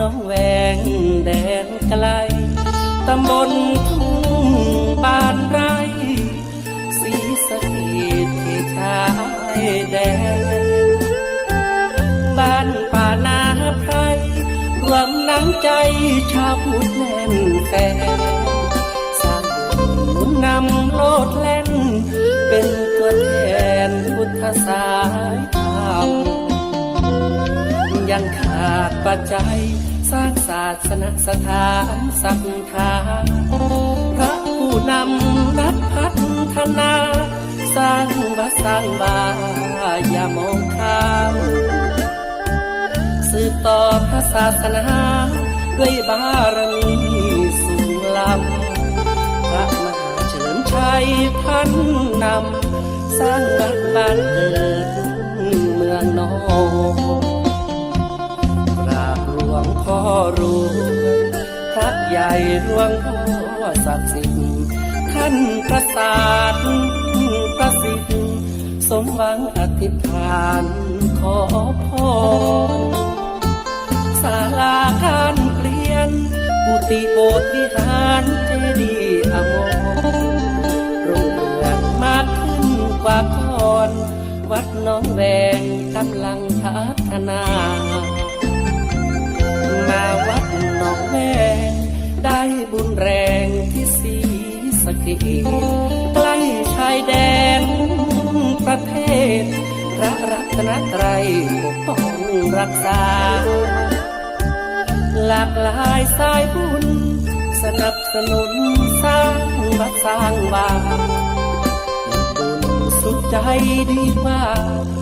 น้องแวงแดนไกล ตำบลทุ่งบานไรสีสะเกดที่ชายแดน บ้านป่านาไพรรวมน้ำใจชาวพุทธแน่นแฟนสร้างบุญนำโลดแล่น เป็นตัวแทนพุทธสายธรรมยังคาดปัจจัย สร้างศาสนสถานสักทาพระผู้นำนักพัฒนา สร้างวัดสร้างบาอย่ามองข้ามสืบต่อพระศาสนา ด้วยบารมีสูงล้ำพระมหาเฉลิมชัยท่านนำ สร้างวัดบ้านเกิดเมืองนองกราบหลวง พ่อรวยพระใหญ่หลวงพ่อศักดิ์สิทธิ์ท่านประสาทประสิทธิ์สมหวังอธิษฐานขอพรศาลาการเปลี่ยนกุฏิโบสถ์วิหารเจดีย์อมรรุ่งเรืองมากขึ้นกว่าก่อนวัดน้องแวงกำลังพัฒนา แวงได้บุญแรงที่สีสะเกดใกล้ชายแดนประเทศพระรัตนตรัยปกป้องรักษา หลากหลายสายบุญ สนับสนุนสร้างวัดสร้างวาบุญสุดใจดีกว่าอย่า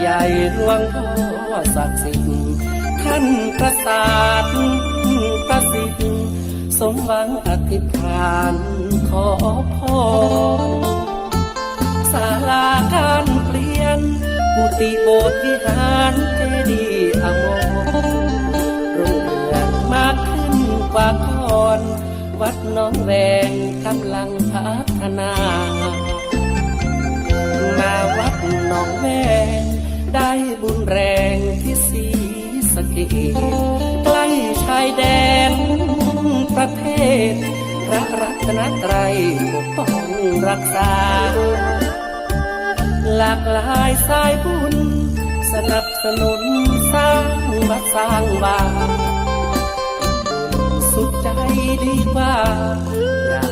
ใหญ่หลวงพ่อศักดิ์สิทธิ์ท่านประสาทประสิทธิ์สมหวังอธิษฐานขอพรศาลาการเปลี่ยนกุฏิโบสถ์วิหารเจดีย์อมรรุ่งเรืองมากขึ้นกว่าก่อนวัดน้องแวงกำลังพัฒนา มาวัดหนองแวง ได้บุญแรงที่สีสเกดใกล้ชายแดนประเทศพระรัตนตรัยปกป้องรักษา หลากหลายสายบุญ สนับสนุนสร้างวัดสร้างวาสุขใจดีกว่าอย่า